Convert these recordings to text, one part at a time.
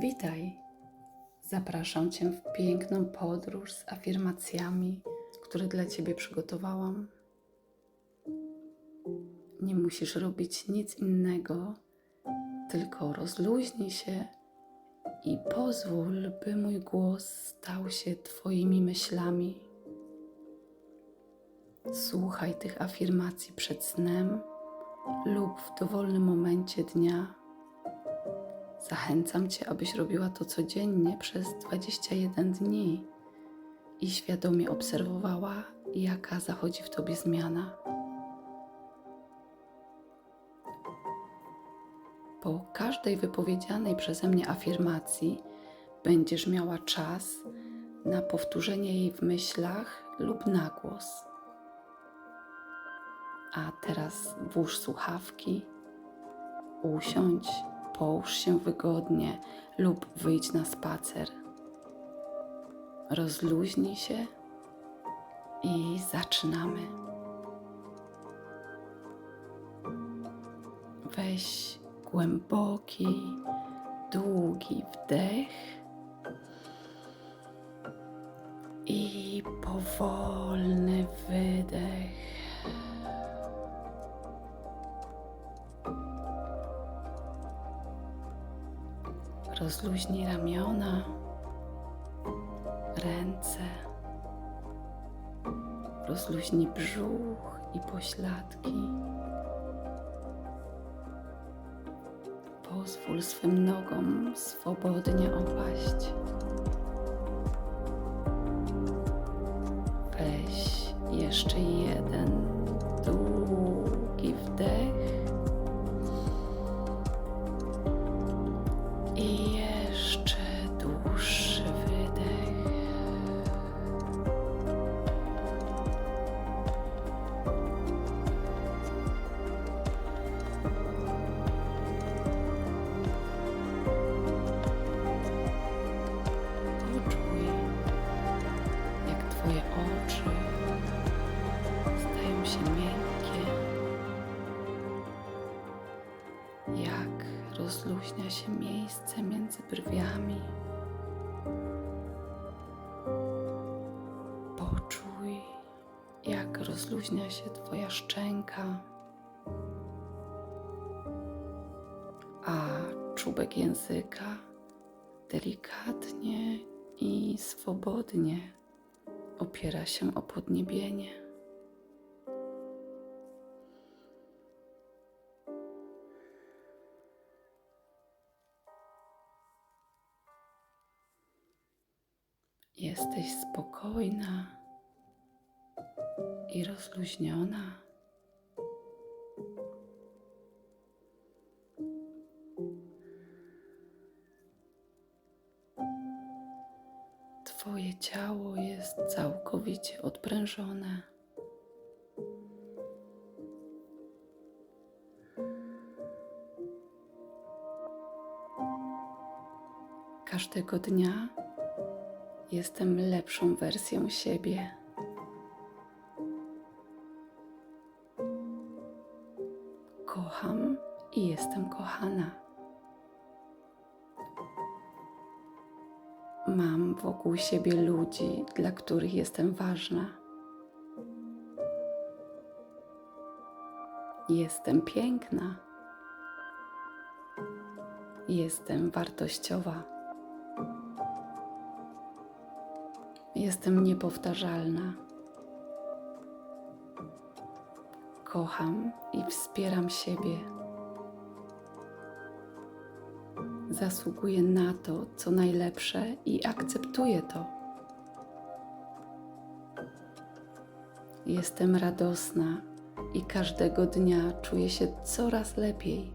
Witaj! Zapraszam Cię w piękną podróż z afirmacjami, które dla Ciebie przygotowałam. Nie musisz robić nic innego, tylko rozluźnij się i pozwól, by mój głos stał się Twoimi myślami. Słuchaj tych afirmacji przed snem lub w dowolnym momencie dnia. Zachęcam Cię, abyś robiła to codziennie przez 21 dni i świadomie obserwowała, jaka zachodzi w Tobie zmiana. Po każdej wypowiedzianej przeze mnie afirmacji będziesz miała czas na powtórzenie jej w myślach lub na głos. A teraz włóż słuchawki, usiądź, połóż się wygodnie lub wyjdź na spacer. Rozluźnij się i zaczynamy. Weź głęboki, długi wdech i powolny wydech. Rozluźnij ramiona, ręce, rozluźnij brzuch i pośladki. Pozwól swym nogom swobodnie opaść. Weź jeszcze jeden długi rozluźnia się miejsce między brwiami. Poczuj, jak rozluźnia się Twoja szczęka, a czubek języka delikatnie i swobodnie opiera się o podniebienie. Jesteś spokojna i rozluźniona. Twoje ciało jest całkowicie odprężone. Każdego dnia jestem lepszą wersją siebie. Kocham i jestem kochana. Mam wokół siebie ludzi, dla których jestem ważna. Jestem piękna. Jestem wartościowa. Jestem niepowtarzalna. Kocham i wspieram siebie. Zasługuję na to, co najlepsze i akceptuję to. Jestem radosna i każdego dnia czuję się coraz lepiej.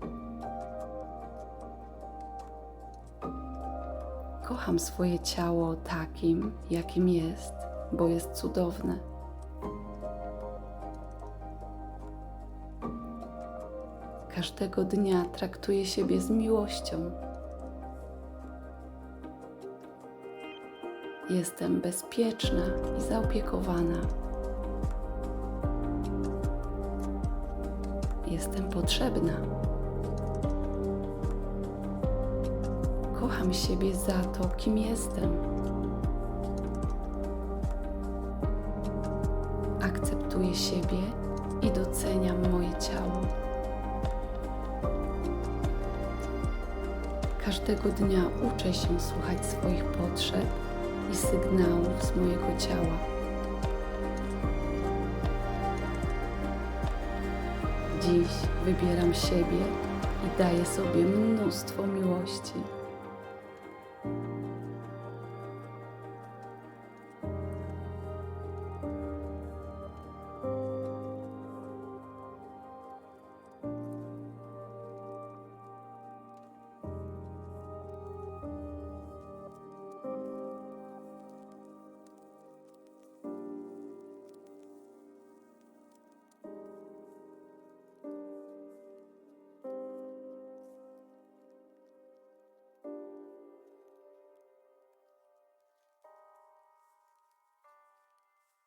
Kocham swoje ciało takim, jakim jest, bo jest cudowne. Każdego dnia traktuję siebie z miłością. Jestem bezpieczna i zaopiekowana. Jestem potrzebna. Kocham siebie za to, kim jestem. Akceptuję siebie i doceniam moje ciało. Każdego dnia uczę się słuchać swoich potrzeb i sygnałów z mojego ciała. Dziś wybieram siebie i daję sobie mnóstwo miłości.